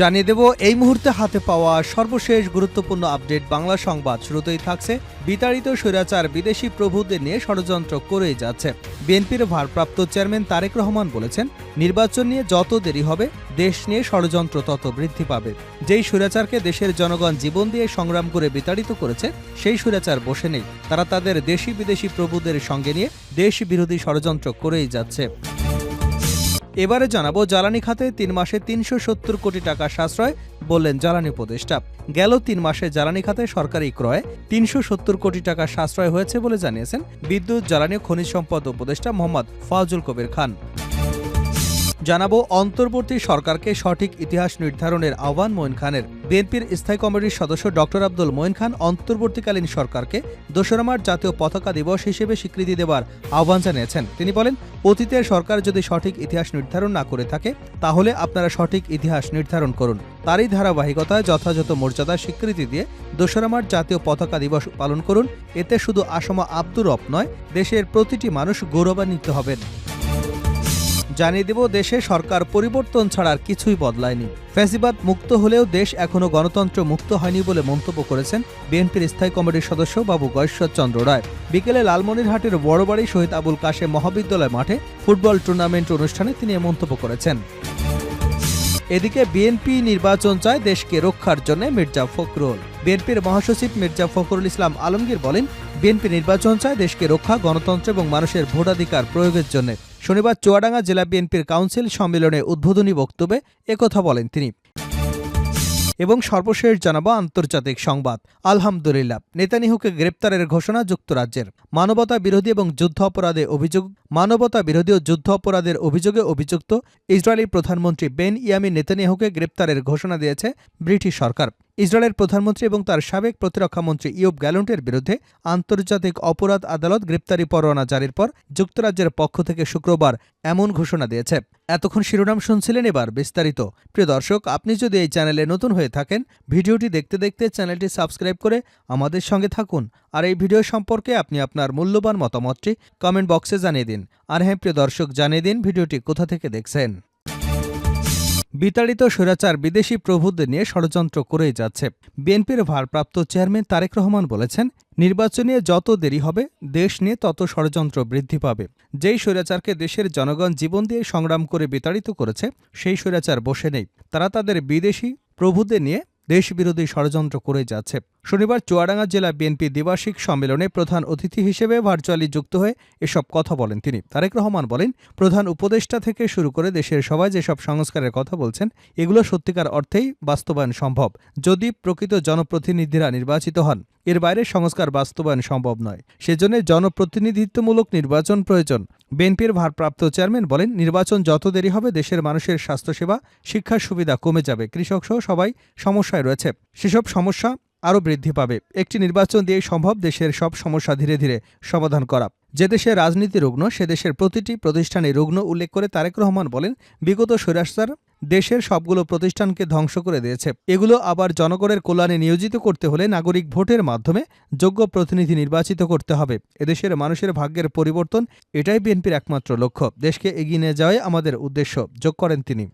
জানিয়ে দেব, এই মুহূর্তে হাতে পাওয়া সর্বশেষ গুরুত্বপূর্ণ আপডেট বাংলা সংবাদ। শুরুতেই থাকছে বিতাড়িত স্বৈরাচার বিদেশি প্রভুদের নিয়ে ষড়যন্ত্র করেই যাচ্ছে। বিএনপির ভারপ্রাপ্ত চেয়ারম্যান তারেক রহমান বলেছেন, নির্বাচন নিয়ে যত দেরি হবে, দেশ নিয়ে ষড়যন্ত্র তত বৃদ্ধি পাবে। যেই স্বৈরাচারকে দেশের জনগণ জীবন দিয়ে সংগ্রাম করে বিতাড়িত করেছে, সেই স্বৈরাচার বসে নেই। তারা তাদের দেশি বিদেশি প্রভুদের সঙ্গে নিয়ে দেশ বিরোধী ষড়যন্ত্র করেই যাচ্ছে। এবারে জানাব জ্বালানি খাতে তিন মাসে তিনশো সত্তর কোটি টাকা সাশ্রয় বললেন জ্বালানি উপদেষ্টা। গেল তিন মাসে জ্বালানি খাতে সরকারি ক্রয়ে তিনশো সত্তর কোটি টাকা সাশ্রয় হয়েছে বলে জানিয়েছেন বিদ্যুৎ, জ্বালানি খনিজ সম্পদ উপদেষ্টা মোহাম্মদ ফাজুল কবির খান। জানাব, অন্তর্বর্তী সরকারকে সঠিক ইতিহাস নির্ধারণের আহ্বান মঈন খানের। বিএনপির স্থায়ী কমিটির সদস্য ডক্টর আব্দুল মঈন খান অন্তর্বর্তীকালীন সরকারকে দোসরা মার্চ জাতীয় পতাকা দিবস হিসেবে স্বীকৃতি দেওয়ার আহ্বান জানিয়েছেন। তিনি বলেন, অতীতের সরকার যদি সঠিক ইতিহাস নির্ধারণ না করে থাকে, তাহলে আপনারা সঠিক ইতিহাস নির্ধারণ করুন। তারই ধারাবাহিকতায় যথাযথ মর্যাদা স্বীকৃতি দিয়ে দোসরা মার্চ জাতীয় পতাকা দিবস পালন করুন। এতে শুধু আসমা আব্দুর রব নয়, দেশের প্রতিটি মানুষ গৌরবান্বিত হবেন। জানিয়ে দেব, দেশে সরকার পরিবর্তন ছাড়ার কিছুই বদলায়নি। ফ্যাসিবাদ মুক্ত হলেও দেশ এখনও গণতন্ত্র মুক্ত হয়নি বলে মন্তব্য করেছেন বিএনপির স্থায়ী কমিটির সদস্য বাবু গয়েশ্বর চন্দ্র রায়। বিকেলে লালমনিরহাটের বড়বাড়ি শহীদ আবুল কাশেম মহাবিদ্যালয় মাঠে ফুটবল টুর্নামেন্ট অনুষ্ঠানে তিনি এ মন্তব্য করেছেন। এদিকে বিএনপি নির্বাচন চায় দেশকে রক্ষার জন্য মির্জা ফখরুল। বিএনপির মহাসচিব মির্জা ফখরুল ইসলাম আলমগীর বলেন, বিএনপি নির্বাচন চায় দেশকে রক্ষা, গণতন্ত্র এবং মানুষের ভোটাধিকার প্রয়োগের জন্য। শনিবার চুয়াডাঙ্গা জেলা বিএনপির কাউন্সিল সম্মেলনে উদ্বোধনী বক্তব্যে একথা বলেন তিনি। এবং সর্বশেষ জানাব আন্তর্জাতিক সংবাদ। আলহামদুলিল্লাহ, নেতানিহুকে গ্রেপ্তারের ঘোষণা যুক্তরাজ্যের। মানবতা বিরোধী এবং যুদ্ধ অপরাধে অভিযোগ মানবতা বিরোধী ও যুদ্ধ অপরাধের অভিযোগে অভিযুক্ত ইসরায়েলি প্রধানমন্ত্রী বেন ইয়ামি নেতানিয়াহুকে গ্রেপ্তারের ঘোষণা দিয়েছে ব্রিটিশ সরকার। ইসরায়েলের প্রধানমন্ত্রী এবং তার সাবেক প্রতিরক্ষামন্ত্রী ইয়ব গ্যালন্টের বিরুদ্ধে আন্তর্জাতিক অপরাধ আদালত গ্রেপ্তারি পরোয়ানা জারির পর যুক্তরাজ্যের পক্ষ থেকে শুক্রবার এমন ঘোষণা দিয়েছে। এতক্ষণ শিরোনাম শুনছিলেন এবার বিস্তারিত। প্রিয় দর্শক, আপনি যদি এই চ্যানেলে নতুন হয়ে থাকেন, ভিডিওটি দেখতে দেখতে চ্যানেলটি সাবস্ক্রাইব করে আমাদের সঙ্গে থাকুন। আর এই ভিডিও সম্পর্কে আপনি আপনার মূল্যবান মতামতটি কমেন্ট বক্সে জানিয়ে দিন। আর হ্যাঁ প্রিয় দর্শক, জানিয়ে দিন ভিডিওটি কোথা থেকে দেখছেন। বিতাড়িত স্বৈরাচার বিদেশি প্রভুদের নিয়ে ষড়যন্ত্র করেই যাচ্ছে। বিএনপির ভারপ্রাপ্ত চেয়ারম্যান তারেক রহমান বলেছেন, নির্বাচনে যত দেরি হবে, দেশ নিয়ে তত ষড়যন্ত্র বৃদ্ধি পাবে। যেই স্বৈরাচারকে দেশের জনগণ জীবন দিয়ে সংগ্রাম করে বিতাড়িত করেছে, সেই স্বৈরাচার বসে নেই। তারা তাদের বিদেশি প্রভুদের নিয়ে দেশবিরোধী ষড়যন্ত্র করে যাচ্ছে। শনিবার চুয়াডাঙ্গা জেলা বিএনপি দ্বিবার্ষিক সম্মেলনে প্রধান অতিথি হিসেবে ভার্চুয়ালি যুক্ত হয়ে এসব কথা বলেন তিনি। তারেক রহমান বলেন, প্রধান উপদেষ্টা থেকে শুরু করে দেশের সবাই যেসব সংস্কারের কথা বলছেন, এগুলো সত্যিকার অর্থেই বাস্তবায়ন সম্ভব, যদি প্রকৃত জনপ্রতিনিধিরা নির্বাচিত হন। এর বাইরে সংস্কার বাস্তবায়ন সম্ভব নয়। সেজন্য জনপ্রতিনিধিত্বমূলক নির্বাচন প্রয়োজন। বিএনপির ভারপ্রাপ্ত চেয়ারম্যান বলেন, নির্বাচন যত দেরি হবে দেশের মানুষের স্বাস্থ্যসেবা, শিক্ষার সুবিধা কমে যাবে, কৃষক সহ সবাই সমস্যায় রয়েছে। সেসব সমস্যা আরও বৃদ্ধি পাবে। একটি নির্বাচন দিয়ে সম্ভব দেশের সব সমস্যা ধীরে ধীরে সমাধান করা। যে দেশে রাজনীতি রুগ্ন, সে দেশের প্রতিটি প্রতিষ্ঠানে রুগ্ন উল্লেখ করে তারেক রহমান বলেন, বিগত স্বৈরাচার দেশের সবগুলো প্রতিষ্ঠানকে ধ্বংস করে দিয়েছে। এগুলো আবার জনগণের কল্যাণে নিয়োজিত করতে হলে নাগরিক ভোটের মাধ্যমে যোগ্য প্রতিনিধি নির্বাচিত করতে হবে। এদেশের মানুষের ভাগ্যের পরিবর্তন, এটাই বিএনপির একমাত্র লক্ষ্য। দেশকে এগিয়ে নিয়ে যাওয়াই আমাদের উদ্দেশ্য, যোগ করেন তিনি।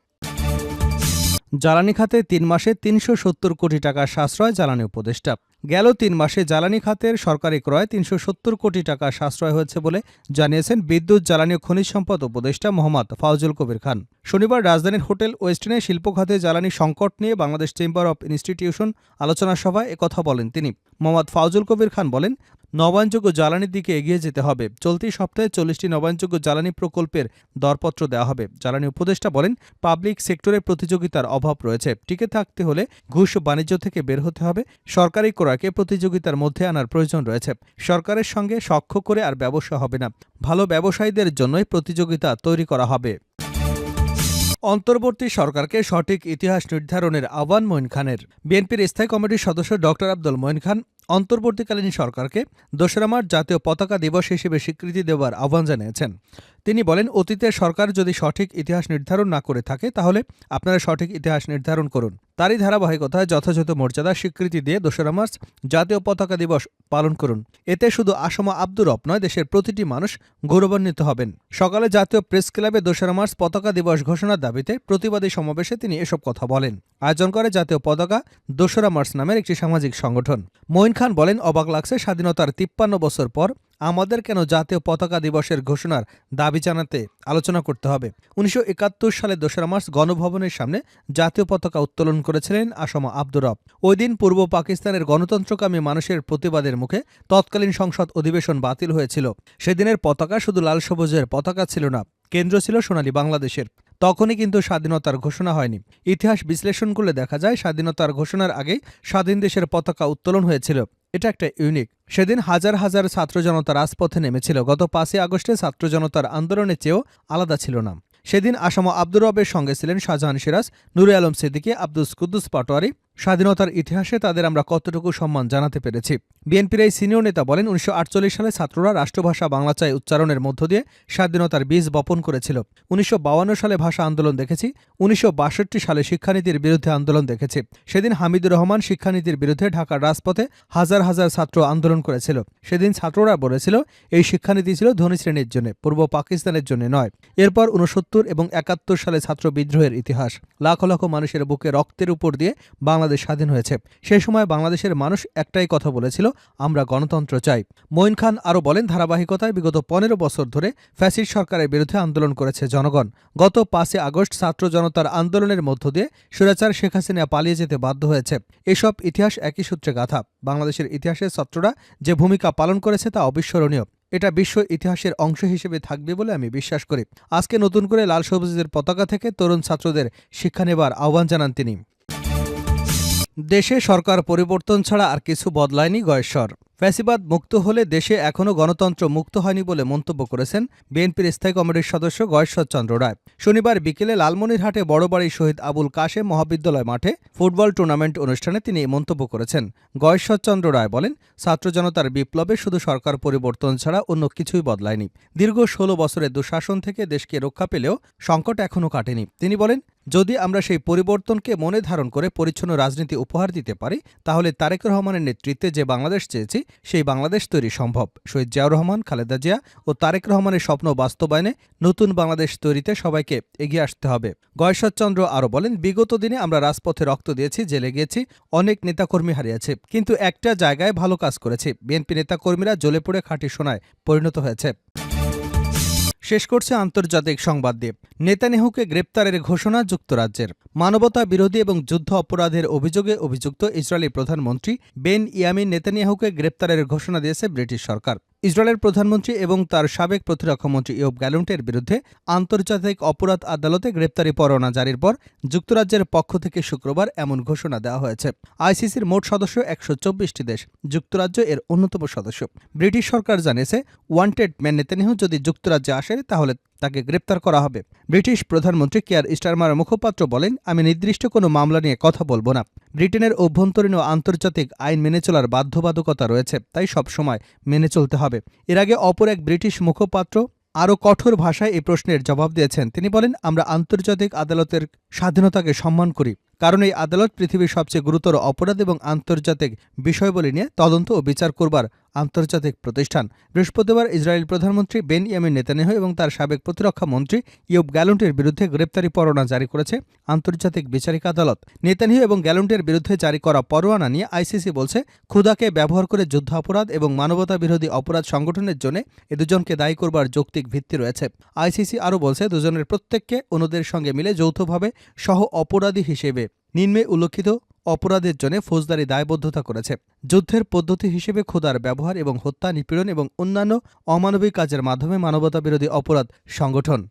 জ্বালানি খাতে তিন মাসে তিনশো সত্তর কোটি টাকার সাশ্রয় জ্বালানি উপদেষ্টা। গেল তিন মাসে জ্বালানি খাতের সরকারি ক্রয় তিনশো সত্তর কোটি টাকা সাশ্রয় হয়েছে বলে জানিয়েছেন বিদ্যুৎ, জ্বালানি ও খনিজ সম্পদ উপদেষ্টা মোহাম্মদ ফাউজুল কবির খান। শনিবার রাজধানীর হোটেল ওয়েস্টার্নে শিল্প খাতে জ্বালানি সংকট নিয়ে বাংলাদেশ চেম্বার অব ইনস্টিটিউশন আলোচনা সভায় একথা বলেন তিনি। মোহাম্মদ ফাউজুল কবির খান বলেন, নবায়নযোগ্য জ্বালানির দিকে এগিয়ে যেতে হবে। চলতি সপ্তাহে চল্লিশটি নবায়নযোগ্য জ্বালানি প্রকল্পের দরপত্র দেওয়া হবে। জ্বালানি উপদেষ্টা বলেন, পাবলিক সেক্টরে প্রতিযোগিতার অভাব রয়েছে। টিকে থাকতে হলে ঘুষ বাণিজ্য থেকে বের হতে হবে। সরকারি ক্রয়কে প্রতিযোগিতার মধ্যে আনার প্রয়োজন রয়েছে। সরকারের সঙ্গে সখ্য করে আর ব্যবসা হবে না। ভালো ব্যবসায়ীদের জন্যই প্রতিযোগিতা তৈরি করা হবে। অন্তর্বর্তী সরকারকে সঠিক ইতিহাস নির্ধারণের আহ্বান মঈন খানের। বিএনপির স্থায়ী কমিটির সদস্য ড আব্দুল মঈন খান অন্তর্বর্তীকালীন সরকারকে দোসরা মার্চ জাতীয় পতাকা দিবস হিসেবে স্বীকৃতি দেওয়ার আহ্বান জানিয়েছেন। তিনি বলেন অতীতের সরকার যদি সঠিক ইতিহাস নির্ধারণ না করে থাকে, তাহলে আপনারা সঠিক ইতিহাস নির্ধারণ করুন। তারই ধারাবাহিকতায় যথাযথ মর্যাদা স্বীকৃতি দিয়ে দোসরা মার্চ জাতীয় পতাকা দিবস পালন করুন। এতে শুধু আসমা আব্দুর রব নয়, দেশের প্রতিটি মানুষ গৌরবান্বিত হবেন। সকালে জাতীয় প্রেস ক্লাবে দোসরা মার্চ পতাকা দিবস ঘোষণার দাবিতে প্রতিবাদী সমাবেশে তিনি এসব কথা বলেন। আয়োজন করে জাতীয় পতাকা দোসরা মার্চ নামের একটি সামাজিক সংগঠন। মঈন খান বলেন, অবাক লাগছে স্বাধীনতার তিপ্পান্ন বছর পর আমাদের কেন জাতীয় পতাকা দিবসের ঘোষণার দাবি জানাতে আলোচনা করতে হবে। উনিশশো একাত্তর সালে দোসরা মার্চ গণভবনের সামনে জাতীয় পতাকা উত্তোলন করেছিলেন আসমা আব্দুর রব। ওই দিন পূর্ব পাকিস্তানের গণতন্ত্রকামী মানুষের প্রতিবাদের মুখে তৎকালীন সংসদ অধিবেশন বাতিল হয়েছিল। সেদিনের পতাকা শুধু লাল সবুজের পতাকা ছিল না, কেন্দ্র ছিল সোনালী বাংলাদেশের। তখনই কিন্তু স্বাধীনতার ঘোষণা হয়নি। ইতিহাস বিশ্লেষণ করলে দেখা যায় স্বাধীনতার ঘোষণার আগে স্বাধীন দেশের পতাকা উত্তোলন হয়েছিল। এটা একটা ইউনিক। সেদিন হাজার হাজার ছাত্র জনতা রাজপথে নেমেছিল। গত পাঁচই আগস্টে ছাত্র জনতার আন্দোলনের চেয়েও আলাদা ছিল না সেদিন আসাম আব্দুর রবের সঙ্গে ছিলেন শাহজাহান সিরাজ, নুরে আলম সিদ্দিকী আব্দুস কুদ্দুস পাটোয়ারি স্বাধীনতার ইতিহাসে তাদের আমরা কতটুকু সম্মান জানাতে পেরেছি। বিএনপির এই সিনিয়র নেতা বলেন, উনিশশো আটচল্লিশ সালে ছাত্ররা রাষ্ট্রভাষা বাংলা চাই উচ্চারণের মধ্য দিয়ে স্বাধীনতার বীজ বপন করেছিল। উনিশশো সালে ভাষা আন্দোলন দেখেছি, উনিশশো বাষট্টি সালে শিক্ষানীতির বিরুদ্ধে আন্দোলন দেখেছি। সেদিন হামিদুর রহমান শিক্ষানীতির বিরুদ্ধে ঢাকার রাজপথে হাজার হাজার ছাত্র আন্দোলন করেছিল। সেদিন ছাত্ররা বলেছিল, এই শিক্ষানীতি ছিল ধনী শ্রেণির জন্য, পূর্ব পাকিস্তানের জন্য নয়। এরপর উনসত্তর এবং একাত্তর সালে ছাত্র বিদ্রোহের ইতিহাস। লাখ লাখ মানুষের বুকে রক্তের উপর দিয়ে বাংলাদেশ স্বাধীন হয়েছে। সেই সময় বাংলাদেশের মানুষ একটাই কথা বলেছিল, আমরা গণতন্ত্র চাই। মঈন খান আরও বলেন, ধারাবাহিকতায় বিগত পনেরো বছর ধরে ফ্যাসিড সরকারের বিরুদ্ধে আন্দোলন করেছে জনগণ। গত পাঁচই আগস্ট ছাত্র জনতার আন্দোলনের মধ্য দিয়ে সুরাচার শেখ হাসিনা পালিয়ে যেতে বাধ্য হয়েছে। এসব ইতিহাস একই সূত্রে গাথা। বাংলাদেশের ইতিহাসে ছাত্ররা যে ভূমিকা পালন করেছে তা অবিস্মরণীয়। এটা বিশ্ব ইতিহাসের অংশ হিসেবে থাকবে বলে আমি বিশ্বাস করি। আজকে নতুন করে লাল সবুজের পতাকা থেকে তরুণ ছাত্রদের শিক্ষা নেবার আহ্বান জানান তিনি। দেশে সরকার পরিবর্তন ছাড়া আর কিছু বদলায়নি গয়েশ্বর। ফ্যাসিবাদ মুক্ত হলে দেশে এখনও গণতন্ত্র মুক্ত হয়নি বলে মন্তব্য করেছেন বিএনপির স্থায়ী কমিটির সদস্য গয়েশ্বর চন্দ্র রায়। শনিবার বিকেলে লালমনিরহাটে বড়বাড়ি শহীদ আবুল কাশেম মহাবিদ্যালয় মাঠে ফুটবল টুর্নামেন্ট অনুষ্ঠানে তিনি এই মন্তব্য করেছেন। গয়েশ্বর চন্দ্র রায় বলেন, ছাত্র জনতার বিপ্লবে শুধু সরকার পরিবর্তন ছাড়া অন্য কিছুই বদলায়নি। দীর্ঘ ষোলো বছরের দুঃশাসন থেকে দেশকে রক্ষা পেলেও সংকট এখনও কাটেনি। তিনি বলেন, যদি আমরা সেই পরিবর্তনকে মনে ধারণ করে পরিচ্ছন্ন রাজনীতি উপহার দিতে পারি, তাহলে তারেক রহমানের নেতৃত্বে যে বাংলাদেশ চেয়েছি সেই বাংলাদেশ তৈরি সম্ভব। শহীদ জিয়াউর রহমান, খালেদা জিয়া ও তারেক রহমানের স্বপ্ন বাস্তবায়নে নতুন বাংলাদেশ তৈরিতে সবাইকে এগিয়ে আসতে হবে। গয়েশ্বরচন্দ্র আরও বলেন, বিগত দিনে আমরা রাজপথে রক্ত দিয়েছি, জেলে গিয়েছি, অনেক নেতাকর্মী হারিয়েছে। কিন্তু একটা জায়গায় ভালো কাজ করেছে। বিএনপি নেতাকর্মীরা জ্বলে পড়ে খাঁটি সোনায় পরিণত হয়েছে। শেষ করছে আন্তর্জাতিক সংবাদ দিয়ে নেতানেহুকে গ্রেপ্তারের ঘোষণা যুক্তরাজ্যের। মানবতা বিরোধী এবং যুদ্ধ অপরাধের অভিযোগে অভিযুক্ত ইসরায়েলি প্রধানমন্ত্রী বেন ইয়ামিন নেতানিয়াহুকে গ্রেপ্তারের ঘোষণা দিয়েছে ব্রিটিশ সরকার। ইসরায়েলের প্রধানমন্ত্রী এবং তার সাবেক প্রতিরক্ষামন্ত্রী ইয়ব গ্যালুন্টের বিরুদ্ধে আন্তর্জাতিক অপরাধ আদালতে গ্রেপ্তারি পরোয়ানা জারির পর যুক্তরাজ্যের পক্ষ থেকে শুক্রবার এমন ঘোষণা দেওয়া হয়েছে। আইসিসির মোট সদস্য একশো চব্বিশটি দেশ, যুক্তরাজ্য এর অন্যতম সদস্য। ব্রিটিশ সরকার জানিয়েছে ওয়ান্টেড ম্যান নেতানিয়াহু যদি যুক্তরাজ্যে আসে, তাহলে তাকে গ্রেপ্তার করা হবে। ব্রিটিশ প্রধানমন্ত্রী কেয়ার স্টারমার মুখপাত্র বলেন, আমি নির্দিষ্ট কোনো মামলা নিয়ে কথা বলব না। ব্রিটেনের অভ্যন্তরীণ ও আন্তর্জাতিক আইন মেনে চলার বাধ্যবাধকতা রয়েছে, তাই সব সময় মেনে চলতে হবে। এর আগে অপর এক ব্রিটিশ মুখপাত্র আরও কঠোর ভাষায় এই প্রশ্নের জবাব দিয়েছেন। তিনি বলেন, আমরা আন্তর্জাতিক আদালতের স্বাধীনতাকে সম্মান করি। কারণ এই আদালত পৃথিবীর সবচেয়ে গুরুতর অপরাধ এবং আন্তর্জাতিক বিষয়বলী নিয়ে তদন্ত ও বিচার করবার আন্তর্জাতিক প্রতিষ্ঠান। বৃহস্পতিবার ইসরায়েল প্রধানমন্ত্রী বেন ইয়ামিন নেতানিয়াহু এবং তার সাবেক প্রতিরক্ষা মন্ত্রী ইউব গ্যালন্টের বিরুদ্ধে গ্রেপ্তারি পরোয়ানা জারি করেছে আন্তর্জাতিক বিচারিক আদালত। নেতানিয়াহু এবং গ্যালন্টের বিরুদ্ধে জারি করা পরোয়ানা নিয়ে আইসিসি বলছে ক্ষুদাকে ব্যবহার করে যুদ্ধ অপরাধ এবং মানবতা বিরোধী অপরাধ সংগঠনের জন্য এ দুজনকে দায়ী করবার যৌক্তিক ভিত্তি রয়েছে। আইসিসি আরও বলছে, দুজনের প্রত্যেককে অন্যদের সঙ্গে মিলে যৌথভাবে সহ অপরাধী হিসেবে নিম্নে উল্লেখিত অপরাধের জন্য ফৌজদারি দায়বদ্ধতা করেছে। যুদ্ধের পদ্ধতি হিসেবে ক্ষুদার ব্যবহার এবং হত্যা, নিপীড়ন এবং অন্যান্য অমানবিক কাজের মাধ্যমে মানবতা বিরোধী অপরাধ সংগঠন।